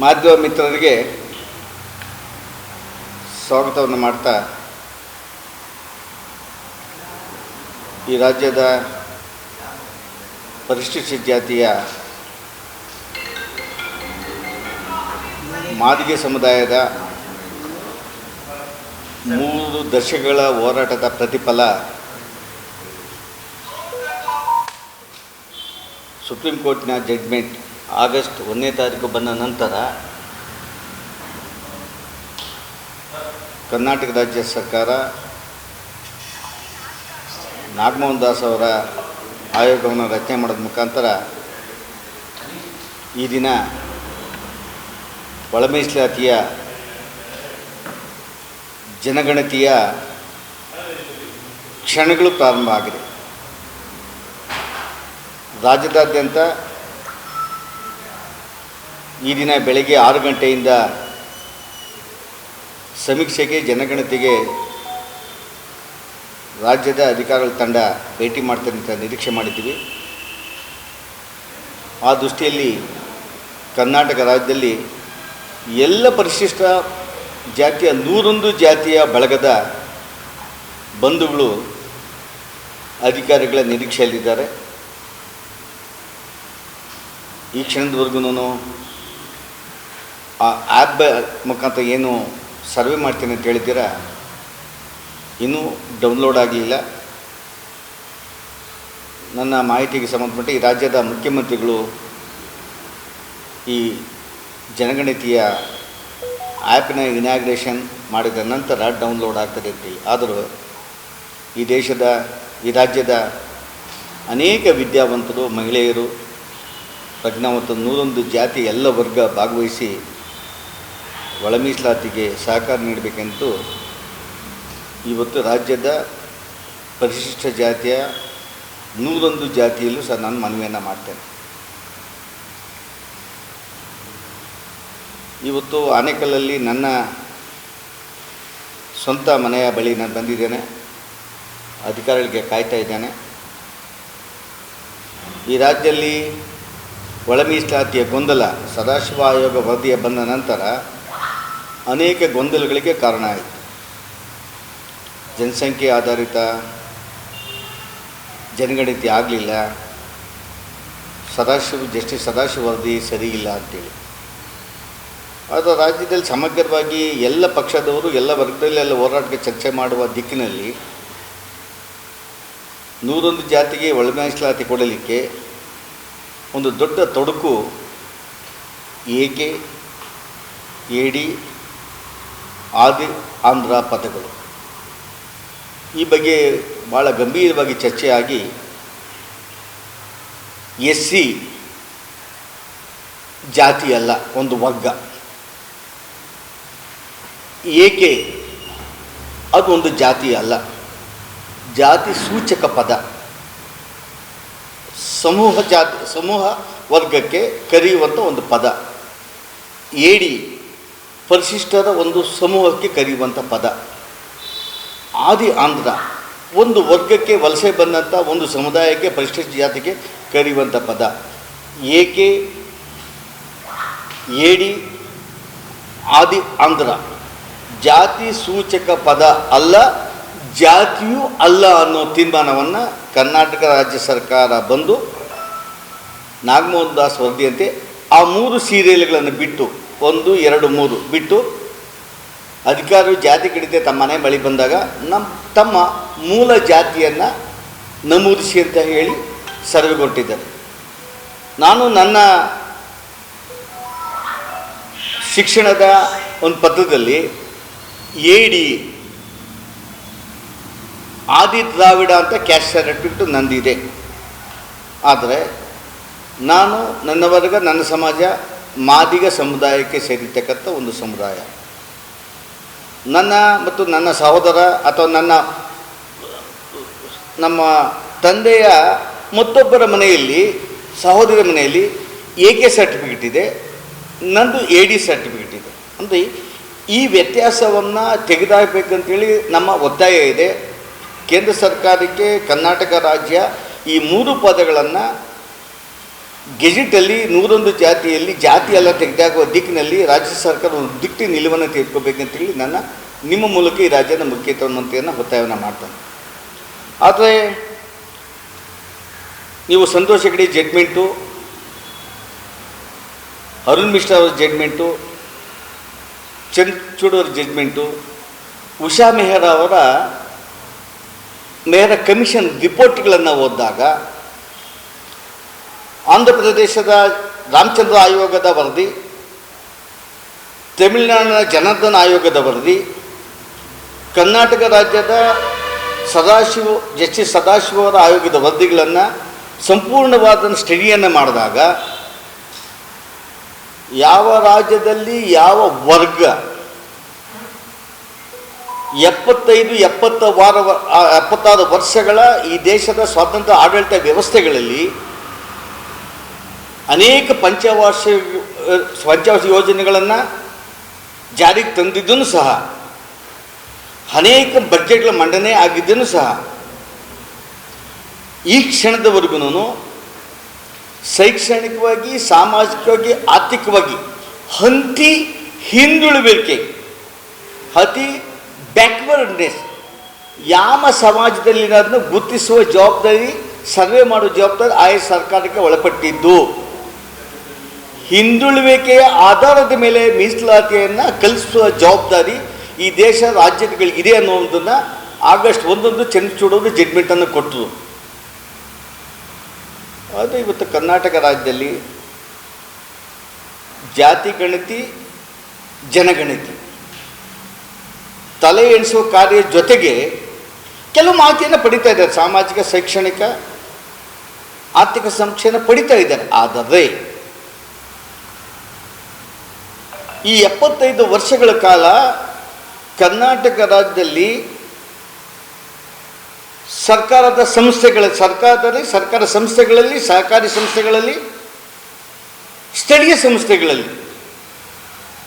ಮಾಧ್ಯಮ ಮಿತ್ರರಿಗೆ ಸ್ವಾಗತವನ್ನು ಮಾಡ್ತಾ ಈ ರಾಜ್ಯದ ಪರಿಶಿಷ್ಟ ಜಾತಿಯ ಮಾದಿಗೆ ಸಮುದಾಯದ ಮೂರು ದಶಕಗಳ ಹೋರಾಟದ ಪ್ರತಿಫಲ ಸುಪ್ರೀಂ ಕೋರ್ಟ್ನ ಜಡ್ಮೆಂಟ್ ಆಗಸ್ಟ್ ಒಂದನೇ ತಾರೀಕು ಬಂದ ನಂತರ ಕರ್ನಾಟಕ ರಾಜ್ಯ ಸರ್ಕಾರ ನಾಗಮೋಹನ್ ದಾಸ್ ಅವರ ಆಯೋಗವನ್ನು ರಚನೆ ಮಾಡೋದ ಮುಖಾಂತರ ಈ ದಿನ ಒಳ ಮೀಸಲಾತಿಯ ಜನಗಣತಿಯ ಕ್ಷಣಗಳು ಪ್ರಾರಂಭ ಆಗಿದೆ. ರಾಜ್ಯದಾದ್ಯಂತ ಈ ದಿನ ಬೆಳಗ್ಗೆ ಆರು ಗಂಟೆಯಿಂದ ಸಮೀಕ್ಷೆಗೆ ಜನಗಣತಿಗೆ ರಾಜ್ಯದ ಅಧಿಕಾರಿಗಳ ತಂಡ ಭೇಟಿ ಮಾಡ್ತಾರೆ ಅಂತ ನಿರೀಕ್ಷೆ ಮಾಡಿದ್ದೀವಿ. ಆ ದೃಷ್ಟಿಯಲ್ಲಿ ಕರ್ನಾಟಕ ರಾಜ್ಯದಲ್ಲಿ ಎಲ್ಲ ಪರಿಶಿಷ್ಟ ಜಾತಿಯ ನೂರೊಂದು ಜಾತಿಯ ಬಳಗದ ಬಂಧುಗಳು ಅಧಿಕಾರಿಗಳ ನಿರೀಕ್ಷೆಯಲ್ಲಿದ್ದಾರೆ. ಈ ಕ್ಷಣದವರೆಗೂ ಆ ಆ್ಯಪ್ ಮುಖಾಂತರ ಏನು ಸರ್ವೆ ಮಾಡ್ತೀನಿ ಅಂತ ಹೇಳಿದ್ದೀರಾ, ಇನ್ನೂ ಡೌನ್ಲೋಡ್ ಆಗಲಿಲ್ಲ. ನನ್ನ ಮಾಹಿತಿಗೆ ಸಂಬಂಧಪಟ್ಟ ಈ ರಾಜ್ಯದ ಮುಖ್ಯಮಂತ್ರಿಗಳು ಈ ಜನಗಣತಿಯ ಆ್ಯಪಿನ ಇನಾಗ್ರೇಷನ್ ಮಾಡಿದ ನಂತರ ಡೌನ್ಲೋಡ್ ಆಗ್ತದೆ ಅಂತೇಳಿ ಆದರೂ ಈ ದೇಶದ, ಈ ರಾಜ್ಯದ ಅನೇಕ ವಿದ್ಯಾವಂತರು, ಮಹಿಳೆಯರು ಪ್ರಜ್ಞಾವಂತ ನೂರೊಂದು ಜಾತಿ ಎಲ್ಲ ವರ್ಗ ಭಾಗವಹಿಸಿ ಒಳ ಮೀಸಲಾತಿಗೆ ಸಹಕಾರ ನೀಡಬೇಕೆಂದು ಇವತ್ತು ರಾಜ್ಯದ ಪರಿಶಿಷ್ಟ ಜಾತಿಯ ನೂರೊಂದು ಜಾತಿಯಲ್ಲೂ ಸಹ ನಾನು ಮನವಿಯನ್ನು ಮಾಡ್ತೇನೆ. ಇವತ್ತು ಆನೇಕಲ್ಲಲ್ಲಿ ನನ್ನ ಸ್ವಂತ ಮನೆಯ ಬಳಿ ನಾನು ಬಂದಿದ್ದೇನೆ. ಅಧಿಕಾರಿಗಳಿಗೆ ಕಾಯ್ತಾ ಇದ್ದೇನೆ. ಈ ರಾಜ್ಯದಲ್ಲಿ ಒಳ ಮೀಸಲಾತಿಯ ಗೊಂದಲ ಸದಾಶಿವ ಆಯೋಗ ವರದಿಯ ಬಂದ ನಂತರ ಅನೇಕ ಗೊಂದಲಗಳಿಗೆ ಕಾರಣ ಆಯಿತು. ಜನಸಂಖ್ಯೆ ಆಧಾರಿತ, ಜನಗಣತಿ ಆಗಲಿಲ್ಲ. ಸದಾಶಿವ, ಜಸ್ಟಿಸ್ ಸದಾಶಿವ ವರದಿ ಸರಿ ಇಲ್ಲ ಅಂತೇಳಿ. ಆದರೆ ರಾಜ್ಯದಲ್ಲಿ ಸಮಗ್ರವಾಗಿ ಎಲ್ಲ ಪಕ್ಷದವರು, ಎಲ್ಲ ವರ್ಗದಲ್ಲಿ ಎಲ್ಲ ಹೋರಾಟಕ್ಕೆ ಚರ್ಚೆ ಮಾಡುವ ದಿಕ್ಕಿನಲ್ಲಿ ನೂರೊಂದು ಜಾತಿಗೆ ಒಳಮೀಸಲಾತಿ ಕೊಡಲಿಕ್ಕೆ ಒಂದು ದೊಡ್ಡ ತೊಡಕು ಏಕೆ ಎಡಿ ಆದಿ ಆಂಧ್ರ ಪದಗಳು ಈ ಬಗ್ಗೆ ಭಾಳ ಗಂಭೀರವಾಗಿ ಚರ್ಚೆಯಾಗಿ ಎಸ್ ಸಿ ಜಾತಿ ಅಲ್ಲ, ಒಂದು ವರ್ಗ. ಏಕೆ? ಅದು ಒಂದು ಜಾತಿ ಅಲ್ಲ. ಜಾತಿ ಸೂಚಕ ಪದ. ಸಮೂಹ ಜಾತಿ, ಸಮೂಹ ವರ್ಗಕ್ಕೆ ಕರೆಯುವಂಥ ಒಂದು ಪದ. ಏಡಿ ಪರಿಶಿಷ್ಟರ ಒಂದು ಸಮೂಹಕ್ಕೆ ಕರೆಯುವಂಥ ಪದ. ಆದಿ ಆಂಧ್ರ, ಒಂದು ವರ್ಗಕ್ಕೆ ವಲಸೆ ಬಂದಂಥ ಒಂದು ಸಮುದಾಯಕ್ಕೆ ಪರಿಶಿಷ್ಟ ಜಾತಿಗೆ ಕರೆಯುವಂಥ ಪದ. ಏಕೆ ಏಡಿ ಆದಿ ಆಂಧ್ರ. ಜಾತಿ ಸೂಚಕ ಪದ ಅಲ್ಲ, ಜಾತಿಯೂ ಅಲ್ಲ ಅನ್ನೋ ತೀರ್ಮಾನವನ್ನು ಕರ್ನಾಟಕ ರಾಜ್ಯ ಸರ್ಕಾರ ಬಂದು ನಾಗಮೋಹನ್ ದಾಸ್ ವರದಿಯಂತೆ ಆ ಮೂರು ಸೀರಿಯಲ್ಗಳನ್ನು ಬಿಟ್ಟು ಒಂದು, ಎರಡು, ಮೂರು ಬಿಟ್ಟು ಅಧಿಕಾರ ಜಾತಿ ಕಡಿತೆ ತಮ್ಮ ಮನೆ ಬಳಿ ಬಂದಾಗ ನಮ್ಮ ತಮ್ಮ ಮೂಲ ಜಾತಿಯನ್ನು ನಮೂದಿಸಿ ಅಂತ ಹೇಳಿ ಸರ್ವೆ ಕೊಟ್ಟಿದ್ದಾರೆ. ನಾನು ನನ್ನ ಶಿಕ್ಷಣದ ಒಂದು ಪತ್ರದಲ್ಲಿ ಡಿ ಆದಿ ದ್ರಾವಿಡ ಅಂತ ಕ್ಯಾಶ್ ಸರ್ಟಿಫಿಕೇಟ್ ನಂದಿದೆ. ಆದರೆ ನಾನು ನನ್ನ ವರ್ಗ, ನನ್ನ ಸಮಾಜ ಮಾದಿಗ ಸಮುದಾಯಕ್ಕೆ ಸೇರಿರ್ತಕ್ಕಂಥ ಒಂದು ಸಮುದಾಯ. ನನ್ನ ಮತ್ತು ನನ್ನ ಸಹೋದರ ಅಥವಾ ನನ್ನ ನಮ್ಮ ತಂದೆಯ ಮತ್ತೊಬ್ಬರ ಮನೆಯಲ್ಲಿ ಸಹೋದರ ಮನೆಯಲ್ಲಿ ಎ ಕೆ ಸರ್ಟಿಫಿಕೇಟ್ ಇದೆ, ನಂದು ಎ ಡಿ ಸರ್ಟಿಫಿಕೇಟ್ ಇದೆ. ಅಂದರೆ ಈ ವ್ಯತ್ಯಾಸವನ್ನು ತೆಗೆದಾಕಬೇಕಂತೇಳಿ ನಮ್ಮ ಒತ್ತಾಯ ಇದೆ. ಕೇಂದ್ರ ಸರ್ಕಾರಕ್ಕೆ ಕರ್ನಾಟಕ ರಾಜ್ಯ ಈ ಮೂರು ಪದಗಳನ್ನು ಗೆಜೆಟಲ್ಲಿ ನೂರೊಂದು ಜಾತಿಯಲ್ಲಿ ಜಾತಿ ಎಲ್ಲ ತೆಗೆದಾಗುವ ದಿಕ್ಕಿನಲ್ಲಿ ರಾಜ್ಯ ಸರ್ಕಾರ ಒಂದು ದಿಟ್ಟಿ ನಿಲುವನ್ನು ತೆಗೆದುಕೋಬೇಕಂತೇಳಿ ನನ್ನ, ನಿಮ್ಮ ಮೂಲಕ ಈ ರಾಜ್ಯದ ಮುಖ್ಯಮಂತ್ರಿಯನ್ನು ಒತ್ತಾಯವನ್ನು ಮಾಡ್ತಾನೆ. ಆದರೆ, ನೀವು ಸಂತೋಷ್ ಹೆಗಡೆ ಜಡ್ಮೆಂಟು ಅರುಣ್ ಮಿಶ್ರಾ ಅವರ ಜಡ್ಮೆಂಟು ಚಂದ್ರಚೂಡ್ ಅವರ ಜಡ್ಮೆಂಟು ಉಷಾ ಮೆಹ್ರಾ ಅವರ ಮೆಹ್ರಾ ಕಮಿಷನ್ ರಿಪೋರ್ಟ್ಗಳನ್ನು ಓದಿದಾಗ ಆಂಧ್ರ ಪ್ರದೇಶದ ರಾಮಚಂದ್ರ ಆಯೋಗದ ವರದಿ, ತಮಿಳುನಾಡಿನ ಜನಾರ್ದನ ಆಯೋಗದ ವರದಿ, ಕರ್ನಾಟಕ ರಾಜ್ಯದ ಸದಾಶಿವ ಜಸ್ಟಿಸ್ ಸದಾಶಿವ ಅವರ ಆಯೋಗದ ವರದಿಗಳನ್ನು ಸಂಪೂರ್ಣವಾದ ಸ್ಟಡಿಯನ್ನು ಮಾಡಿದಾಗ ಯಾವ ರಾಜ್ಯದಲ್ಲಿ ಯಾವ ವರ್ಗ ಎಪ್ಪತ್ತೈದು ಎಪ್ಪತ್ತ ವಾರ ಎಪ್ಪತ್ತಾರು ವರ್ಷಗಳ ಈ ದೇಶದ ಸ್ವಾತಂತ್ರ್ಯ ಆಡಳಿತ ವ್ಯವಸ್ಥೆಗಳಲ್ಲಿ ಅನೇಕ ಪಂಚವಾರ್ಷ ಪಂಚವಾರ್ಷ ಯೋಜನೆಗಳನ್ನು ಜಾರಿಗೆ ತಂದಿದ್ದೂ ಸಹ, ಅನೇಕ ಬಜೆಟ್ಗಳ ಮಂಡನೆ ಆಗಿದ್ದೂ ಸಹ, ಈ ಕ್ಷಣದವರೆಗೂ ಶೈಕ್ಷಣಿಕವಾಗಿ, ಸಾಮಾಜಿಕವಾಗಿ, ಆರ್ಥಿಕವಾಗಿ ಹಂತಿ ಹಿಂದುಳುವಿಕೆ, ಅತಿ ಬ್ಯಾಕ್ವರ್ಡ್ನೆಸ್ ಯಾವ ಸಮಾಜದಲ್ಲಿರೋದನ್ನು ಗುರುತಿಸುವ ಜವಾಬ್ದಾರಿ, ಸರ್ವೆ ಮಾಡುವ ಜವಾಬ್ದಾರಿ ಆಯಾ ಸರ್ಕಾರಕ್ಕೆ ಒಳಪಟ್ಟಿದ್ದು. ಹಿಂದುಳುವಿಕೆಯ ಆಧಾರದ ಮೇಲೆ ಮೀಸಲಾತಿಯನ್ನು ಕಲಿಸುವ ಜವಾಬ್ದಾರಿ ಈ ದೇಶ ರಾಜ್ಯಗಳಿಗಿದೆ ಅನ್ನೋದನ್ನು ಆಗಸ್ಟ್ ಒಂದೊಂದು ಚಂದ್ರಚೂಡೋದು ಜಡ್ಮೆಂಟನ್ನು ಕೊಟ್ಟರು ಅದು ಇವತ್ತು ಕರ್ನಾಟಕ ರಾಜ್ಯದಲ್ಲಿ ಜಾತಿ ಗಣತಿ, ಜನಗಣತಿ. ತಲೆ ಎಣಿಸುವ ಕಾರ್ಯ ಜೊತೆಗೆ ಕೆಲವು ಮಾಹಿತಿಯನ್ನು ಪಡಿತಾ ಇದ್ದಾರೆ. ಸಾಮಾಜಿಕ, ಶೈಕ್ಷಣಿಕ, ಆರ್ಥಿಕ ಸಂಸ್ಥೆಯನ್ನು ಪಡಿತಾ ಇದ್ದಾರೆ. ಆದರೆ ಈ ಎಪ್ಪತ್ತೈದು ವರ್ಷಗಳ ಕಾಲ ಕರ್ನಾಟಕ ರಾಜ್ಯದಲ್ಲಿ ಸರ್ಕಾರದ ಸಂಸ್ಥೆಗಳ, ಸರ್ಕಾರದಲ್ಲಿ, ಸರ್ಕಾರ ಸಂಸ್ಥೆಗಳಲ್ಲಿ, ಸಹಕಾರಿ ಸಂಸ್ಥೆಗಳಲ್ಲಿ, ಸ್ಥಳೀಯ ಸಂಸ್ಥೆಗಳಲ್ಲಿ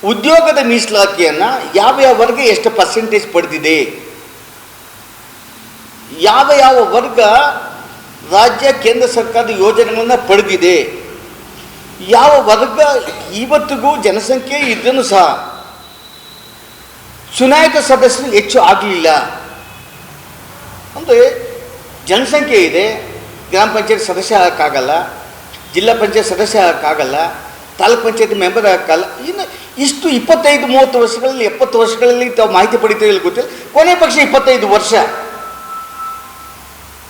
ಉದ್ಯೋಗದ ಮೀಸಲಾತಿಯನ್ನು ಯಾವ ಯಾವ ವರ್ಗ ಎಷ್ಟು ಪರ್ಸೆಂಟೇಜ್ ಪಡೆದಿದೆ? ಯಾವ ಯಾವ ವರ್ಗ ರಾಜ್ಯ ಕೇಂದ್ರ ಸರ್ಕಾರದ ಯೋಜನೆಗಳನ್ನು ಪಡೆದಿದೆ? ಯಾವ ವರ್ಗ ಇವತ್ತಿಗೂ ಜನಸಂಖ್ಯೆ ಇದ್ದನು ಸಹ ಚುನಾಯಿತ ಸದಸ್ಯರು ಹೆಚ್ಚು ಆಗಲಿಲ್ಲ. ಅಂದರೆ ಜನಸಂಖ್ಯೆ ಇದೆ, ಗ್ರಾಮ ಪಂಚಾಯತ್ ಸದಸ್ಯ ಆಗಕ್ಕಾಗಲ್ಲ, ಜಿಲ್ಲಾ ಪಂಚಾಯತ್ ಸದಸ್ಯ ಆಗಕ್ಕಾಗಲ್ಲ, ತಾಲೂಕ್ ಪಂಚಾಯತ್ ಮೆಂಬರ್ ಆಗಕ್ಕಲ್ಲ ಇನ್ನು ಇಷ್ಟು ಇಪ್ಪತ್ತೈದು, ಮೂವತ್ತು ವರ್ಷಗಳಲ್ಲಿ, ಎಪ್ಪತ್ತು ವರ್ಷಗಳಲ್ಲಿ ತಾವು ಮಾಹಿತಿ ಪಡಿತೀವಿ ಗೊತ್ತಿಲ್ಲ. ಕೊನೆ ಪಕ್ಷ ಇಪ್ಪತ್ತೈದು ವರ್ಷ.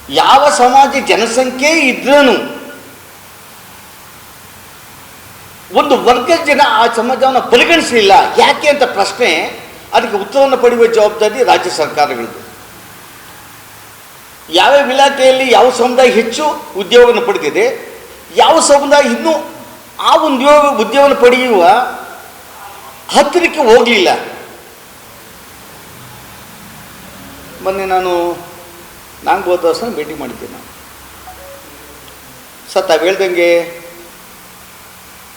ಯಾವ ಸಮಾಜ ಜನಸಂಖ್ಯೆ ಇದ್ರೂ ಒಂದು ವರ್ಗದ ಜನ ಆ ಸಮಾಜವನ್ನು ಪರಿಗಣಿಸಲಿಲ್ಲ. ಯಾಕೆ ಅಂತ ಪ್ರಶ್ನೆ, ಅದಕ್ಕೆ ಉತ್ತರವನ್ನು ಪಡೆಯುವ ಜವಾಬ್ದಾರಿ ರಾಜ್ಯ ಸರ್ಕಾರಗಳದ್ದು. ಯಾವ್ಯಾವ ಇಲಾಖೆಯಲ್ಲಿ ಯಾವ ಸಮುದಾಯ ಹೆಚ್ಚು ಉದ್ಯೋಗವನ್ನು ಪಡೆದಿದೆ, ಯಾವ ಸಮುದಾಯ ಇನ್ನೂ ಆ ಉದ್ಯೋಗ, ಉದ್ಯೋಗವನ್ನು ಪಡೆಯುವ ಹತ್ತಿರಕ್ಕೆ ಹೋಗಲಿಲ್ಲ. ಮೊನ್ನೆ ನಾನು ನಾಂಗ್ಬೋದ ದೋಸ್ತನ ಭೇಟಿ ಮಾಡಿದ್ದೆ ನಾನು. ಹೇಳ್ದಂಗೆ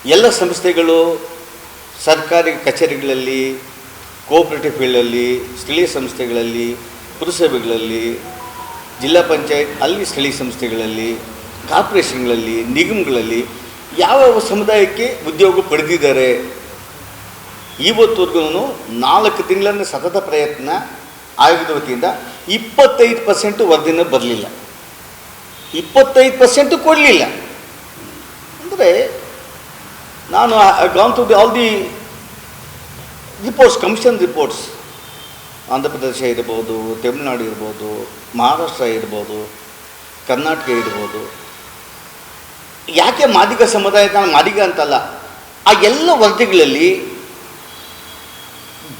ಎಲ್ಲ ಸಂಸ್ಥೆಗಳು ಸರ್ಕಾರಿ ಕಚೇರಿಗಳಲ್ಲಿ ಕೋಆಪರೇಟಿವ್ ಫೀಲ್ಡಲ್ಲಿ ಸ್ಥಳೀಯ ಸಂಸ್ಥೆಗಳಲ್ಲಿ, ಪುರಸಭೆಗಳಲ್ಲಿ, ಜಿಲ್ಲಾ ಪಂಚಾಯತ್, ಅಲ್ಲಿ ಸ್ಥಳೀಯ ಸಂಸ್ಥೆಗಳಲ್ಲಿ, ಕಾರ್ಪೊರೇಷನ್ಗಳಲ್ಲಿ, ನಿಗಮಗಳಲ್ಲಿ ಯಾವ ಯಾವ ಸಮುದಾಯಕ್ಕೆ ಉದ್ಯೋಗ ಪಡೆದಿದ್ದಾರೆ. ಇವತ್ತುವರೆಗೂ ನಾಲ್ಕು ತಿಂಗಳನ್ನು ಸತತ ಪ್ರಯತ್ನ ಆಯೋಗದ ವತಿಯಿಂದ ಇಪ್ಪತ್ತೈದು ಪರ್ಸೆಂಟು ವರದಿನ ಬರಲಿಲ್ಲ. ಇಪ್ಪತ್ತೈದು ಪರ್ಸೆಂಟು ಕೊಡಲಿಲ್ಲ. ಅಂದರೆ ನಾನು gone to the all the reports commission reports Andhra Pradesh ಇರ್ಬೋದು ತಮಿಳುನಾಡು ಇರ್ಬೋದು ಮಹಾರಾಷ್ಟ್ರ ಇರ್ಬೋದು ಕರ್ನಾಟಕ ಇರ್ಬೋದು ಯಾಕೆ ಮಾದಿಗ ಸಮುದಾಯ ನಾನು ಮಾದಿಗ ಅಂತಲ್ಲ, ಆ ಎಲ್ಲ ವರದಿಗಳಲ್ಲಿ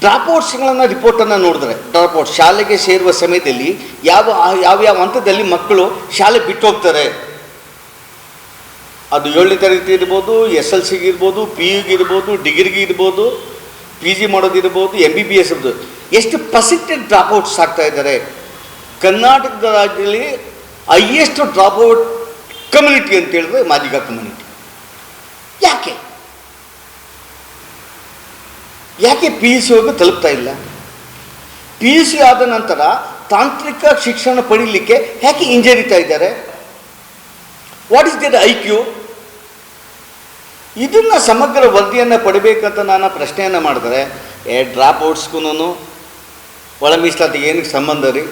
ಡ್ರಾಪ್ಔಟ್ಸ್ಗಳನ್ನು ರಿಪೋರ್ಟನ್ನು ನೋಡಿದ್ರೆ ಡ್ರಾಪ್ಔಟ್ ಶಾಲೆಗೆ ಸೇರುವ ಸಮಯದಲ್ಲಿ ಯಾವ ಯಾವ್ಯಾವ ಹಂತದಲ್ಲಿ ಮಕ್ಕಳು ಶಾಲೆ ಬಿಟ್ಟು ಹೋಗ್ತಾರೆ. ಅದು ಏಳನೇ ತರಗತಿ ಇರ್ಬೋದು, ಎಸ್ ಎಲ್ ಸಿಗೆ ಇರ್ಬೋದು ಪಿ ಯುಗೆ ಇರ್ಬೋದು ಡಿಗ್ರಿಗೆ ಇರ್ಬೋದು ಪಿ ಜಿ ಮಾಡೋದಿರ್ಬೋದು ಎಂ ಬಿ ಬಿ ಎಸ್ ಇರ್ಬೋದು. ಎಷ್ಟು ಪರ್ಸೆಂಟೇಜ್ ಡ್ರಾಪ್ಔಟ್ಸ್ ಆಗ್ತಾ ಇದ್ದಾರೆ? ಕರ್ನಾಟಕದ ರಾಜ್ಯದಲ್ಲಿ ಹೈಯೆಸ್ಟ್ ಡ್ರಾಪ್ಔಟ್ ಕಮ್ಯುನಿಟಿ ಅಂತ ಹೇಳಿದ್ರೆ ಮಾದಿಗ ಕಮ್ಯುನಿಟಿ ಯಾಕೆ? ಯಾಕೆ ಪಿ ಯು ಸಿ ಹೋಗಿ ತಲುಪ್ತಾ ಇಲ್ಲ? ಪಿ ಯು ಸಿ ಆದ ನಂತರ ತಾಂತ್ರಿಕ ಶಿಕ್ಷಣ ಪಡೀಲಿಕ್ಕೆ ಯಾಕೆ ಹಿಂಜರಿತಾ ಇದ್ದಾರೆ? What is there I Q ಇದನ್ನು ಸಮಗ್ರ ವರದಿಯನ್ನು ಪಡಬೇಕಂತ ನಾನು ಪ್ರಶ್ನೆಯನ್ನು ಮಾಡಿದರೆ, ಏ ಡ್ರಾಪ್ ಔಟ್ಸ್ಗೂನು ಒಳ ಮೀಸಲಾತಿಗೆ ಏನಕ್ಕೆ ಸಂಬಂಧ ರೀ?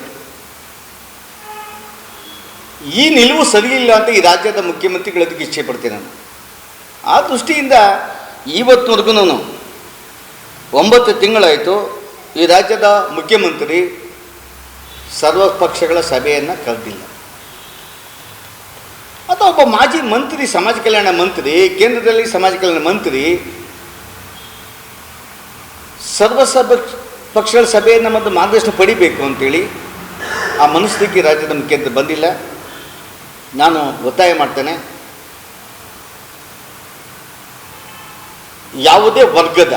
ಈ ನಿಲುವು ಸರಿಯಿಲ್ಲ ಅಂತ ಈ ರಾಜ್ಯದ ಮುಖ್ಯಮಂತ್ರಿಗಳದಕ್ಕೆ ಇಚ್ಛೆ ಪಡ್ತೀನಿ ನಾನು. ಆ ದೃಷ್ಟಿಯಿಂದ ಇವತ್ತಿನವರೆಗೂ ಒಂಬತ್ತು ತಿಂಗಳಾಯಿತು ಈ ರಾಜ್ಯದ ಮುಖ್ಯಮಂತ್ರಿ ಸರ್ವ ಪಕ್ಷಗಳ ಸಭೆಯನ್ನು ಕರೆದಿಲ್ಲ. ಅಥವಾ ಒಬ್ಬ ಮಾಜಿ ಮಂತ್ರಿ, ಸಮಾಜ ಕಲ್ಯಾಣ ಮಂತ್ರಿ, ಕೇಂದ್ರದಲ್ಲಿ ಸಮಾಜ ಕಲ್ಯಾಣ ಮಂತ್ರಿ, ಸರ್ವಸಭ ಪಕ್ಷಗಳ ಸಭೆಯನ್ನು ಮತ್ತು ಮಾರ್ಗದರ್ಶನ ಪಡಿಬೇಕು ಅಂತೇಳಿ ಆ ಮನಸ್ಥಿತಿ ರಾಜ್ಯದ ಮುಖ್ಯಮಂತ್ರಿ ಬಂದಿಲ್ಲ. ನಾನು ಒತ್ತಾಯ ಮಾಡ್ತೇನೆ. ಯಾವುದೇ ವರ್ಗದ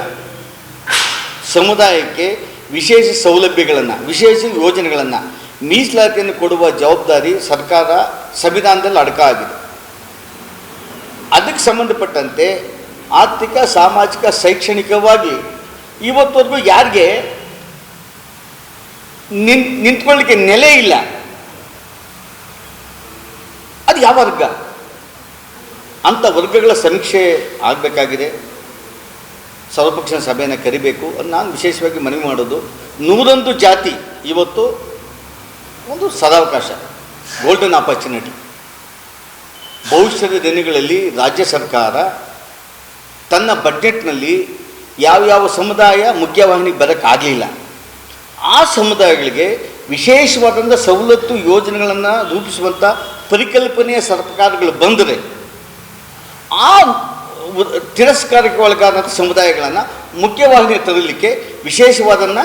ಸಮುದಾಯಕ್ಕೆ ವಿಶೇಷ ಸೌಲಭ್ಯಗಳನ್ನು, ವಿಶೇಷ ಯೋಜನೆಗಳನ್ನು ಮೀಸಲಾತಿಯನ್ನು ಕೊಡುವ ಜವಾಬ್ದಾರಿ ಸರ್ಕಾರ ಸಂವಿಧಾನದಲ್ಲಿ ಅಡಕ ಆಗಿದೆ. ಅದಕ್ಕೆ ಸಂಬಂಧಪಟ್ಟಂತೆ ಆರ್ಥಿಕ, ಸಾಮಾಜಿಕ, ಶೈಕ್ಷಣಿಕವಾಗಿ ಇವತ್ತವರೆಗೂ ಯಾರಿಗೆ ನಿನ್, ನಿಂತ್ಕೊಳ್ಳಿಕ್ಕೆ ನೆಲೆ ಇಲ್ಲ. ಅದು ಯಾವ ವರ್ಗ? ಅಂಥ ವರ್ಗಗಳ ಸಮೀಕ್ಷೆ ಆಗಬೇಕಾಗಿದೆ. ಸರ್ವಪಕ್ಷ ಸಭೆಯನ್ನು ಕರಿಬೇಕು. ನಾನು ವಿಶೇಷವಾಗಿ ಮನವಿ ಮಾಡೋದು ನೂರೊಂದು ಜಾತಿ ಇವತ್ತು ಒಂದು ಸದಾವಕಾಶ ಗೋಲ್ಡನ್ ಆಪರ್ಚುನಿಟಿ ಭವಿಷ್ಯದ ದಿನಗಳಲ್ಲಿ ರಾಜ್ಯ ಸರ್ಕಾರ ತನ್ನ ಬಡ್ಜೆಟ್ನಲ್ಲಿ ಯಾವ್ಯಾವ ಸಮುದಾಯ ಮುಖ್ಯವಾಹಿನಿಗೆ ಬರೋಕ್ಕಾಗಲಿಲ್ಲ ಆ ಸಮುದಾಯಗಳಿಗೆ ವಿಶೇಷವಾದಂಥ ಸವಲತ್ತು ಯೋಜನೆಗಳನ್ನು ರೂಪಿಸುವಂಥ ಪರಿಕಲ್ಪನೆಯ ಸರ್ಕಾರಗಳು ಬಂದರೆ ಆ ತಿರಸ್ಕಾರಕ್ಕೆ ಒಳಗಾದಂಥ ಸಮುದಾಯಗಳನ್ನು ಮುಖ್ಯವಾಹಿನಿಗೆ ತರಲಿಕ್ಕೆ ವಿಶೇಷವಾದನ್ನ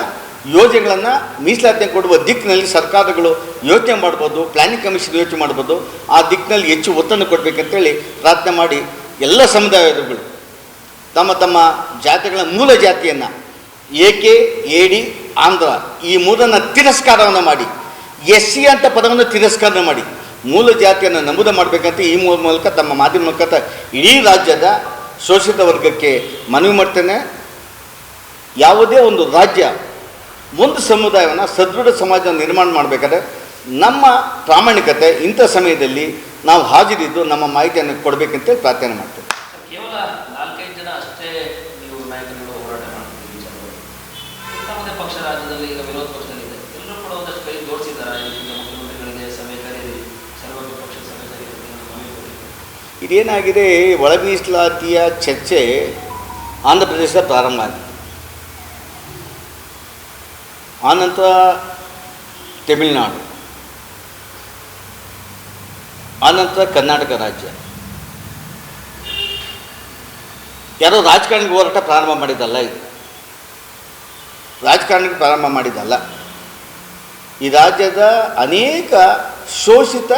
ಯೋಜನೆಗಳನ್ನು ಮೀಸಲಾತಿ ಕೊಡುವ ದಿಕ್ಕಿನಲ್ಲಿ ಸರ್ಕಾರಗಳು ಯೋಚನೆ ಮಾಡ್ಬೋದು ಪ್ಲಾನಿಂಗ್ ಕಮಿಷನ್ ಯೋಚನೆ ಮಾಡ್ಬೋದು, ಆ ದಿಕ್ಕಿನಲ್ಲಿ ಹೆಚ್ಚು ಒತ್ತನ್ನು ಕೊಡಬೇಕಂತೇಳಿ ಪ್ರಾರ್ಥನೆ ಮಾಡಿ ಎಲ್ಲ ಸಮುದಾಯಗಳು ತಮ್ಮ ತಮ್ಮ ಜಾತಿಗಳ ಮೂಲ ಜಾತಿಯನ್ನು ಏಕೆ ಏಡಿ ಆಂಧ್ರ, ಈ ಮೂರನ್ನು ತಿರಸ್ಕಾರವನ್ನು ಮಾಡಿ ಎಸ್ ಸಿ ಅಂತ ಪದವನ್ನು ತಿರಸ್ಕಾರ ಮಾಡಿ, ಮೂಲ ಜಾತಿಯನ್ನು ನಮೂದ ಮಾಡಬೇಕಂತ ಈ ಮೂಲಕ ತಮ್ಮ ಮಾಧ್ಯಮ ಮೂಲಕ ಇಡೀ ರಾಜ್ಯದ ಶೋಷಿತ ವರ್ಗಕ್ಕೆ ಮನವಿ ಮಾಡ್ತೇನೆ. ಯಾವುದೇ ಒಂದು ರಾಜ್ಯ ಒಂದು ಸಮುದಾಯವನ್ನು ಸದೃಢ ಸಮಾಜ ನಿರ್ಮಾಣ ಮಾಡಬೇಕಾದ್ರೆ ನಮ್ಮ ಪ್ರಾಮಾಣಿಕತೆ ಇಂಥ ಸಮಯದಲ್ಲಿ ನಾವು ಹಾಜರಿದ್ದು ನಮ್ಮ ಮಾಹಿತಿಯನ್ನು ಕೊಡಬೇಕಂತ ಪ್ರಾರ್ಥನೆ ಮಾಡ್ತೇವೆ. ಕೇವಲ ನಾಲ್ಕೈದು ಜನ ಅಷ್ಟೇ ನೀವು ನಾಯಕರುಗಳು ಹೋರಾಟ ಮಾಡ್ತೀವಿ ನಮ್ಮದೇ ಪಕ್ಷ ರಾಜ್ಯದಲ್ಲಿ ಈಗ ವಿರೋಧ ಪಕ್ಷದಲ್ಲಿದೆ. ಎಲ್ಲರೂ ಕೂಡ ಒಂದಷ್ಟು ಕೈ ತೋರಿಸಿದ್ದಾರೆ ಮುಖ್ಯಮಂತ್ರಿಗಳಿಗೆ ಸಭೆ ಕರೀರಿ ಸರ್ವೋಚ್ಚ ಪಕ್ಷದ ಸಭೆ ಕೊಟ್ಟಿದ್ದೆ. ಇದೇನಾಗಿದೆ ಒಳ ಮೀಸಲಾತಿಯ ಚರ್ಚೆ ಆಂಧ್ರ ಪ್ರದೇಶದ ಪ್ರಾರಂಭ ಆಗಿದೆ. ಆನಂತರ ತಮಿಳುನಾಡು. ಆನಂತರ ಕರ್ನಾಟಕ ರಾಜ್ಯ. ಯಾರೋ ರಾಜಕಾರಣಿಗೆ ಹೋರಾಟ ಪ್ರಾರಂಭ ಮಾಡಿದ್ದಲ್ಲ ಇದು. ರಾಜಕಾರಣಿಗೆ ಪ್ರಾರಂಭ ಮಾಡಿದ್ದಲ್ಲ. ಈ ರಾಜ್ಯದ ಅನೇಕ ಶೋಷಿತ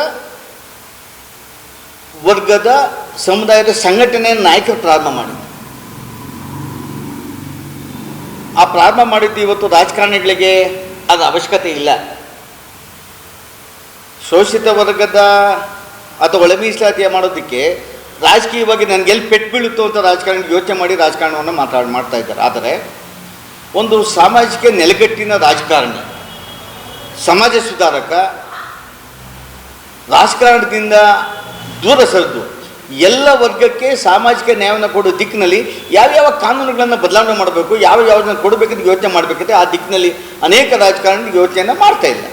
ವರ್ಗದ ಸಮುದಾಯದ ಸಂಘಟನೆಯ ನಾಯಕರು ಪ್ರಾರಂಭ ಮಾಡಿದ್ರು. ಆ ಪ್ರಾರಂಭ ಮಾಡಿದ್ದು ಇವತ್ತು ರಾಜಕಾರಣಿಗಳಿಗೆ ಅದು ಅವಶ್ಯಕತೆ ಇಲ್ಲ. ಶೋಷಿತ ವರ್ಗದ ಅಥವಾ ಒಳ ಮೀಸಲಾತಿಯ ಮಾಡೋದಕ್ಕೆ ರಾಜಕೀಯವಾಗಿ ನನಗೆ ಎಲ್ಲಿ ಪೆಟ್ಟು ಬೀಳುತ್ತೋ ಅಂತ ರಾಜಕಾರಣ ಯೋಚನೆ ಮಾಡಿ ರಾಜಕಾರಣವನ್ನು ಮಾತಾಡ್, ಮಾಡ್ತಾ ಇದ್ದಾರೆ. ಆದರೆ ಒಂದು ಸಾಮಾಜಿಕ ನೆಲೆಗಟ್ಟಿನ ರಾಜಕಾರಣಿ, ಸಮಾಜ ಸುಧಾರಕ, ರಾಜಕಾರಣದಿಂದ ದೂರ ಸರಿದು ಎಲ್ಲ ವರ್ಗಕ್ಕೆ ಸಾಮಾಜಿಕ ನ್ಯಾಯವನ್ನು ಕೊಡೋ ದಿಕ್ಕಿನಲ್ಲಿ ಯಾವ್ಯಾವ ಕಾನೂನುಗಳನ್ನು ಬದಲಾವಣೆ ಮಾಡಬೇಕು, ಯಾವ ಯಾವ್ದನ್ನು ಕೊಡಬೇಕಂತ ಯೋಚನೆ ಮಾಡಬೇಕಂತೆ ಆ ದಿಕ್ಕಿನಲ್ಲಿ ಅನೇಕ ರಾಜಕಾರಣಿಗಳು ಯೋಚನೆಯನ್ನು ಮಾಡ್ತಾ ಇಲ್ಲ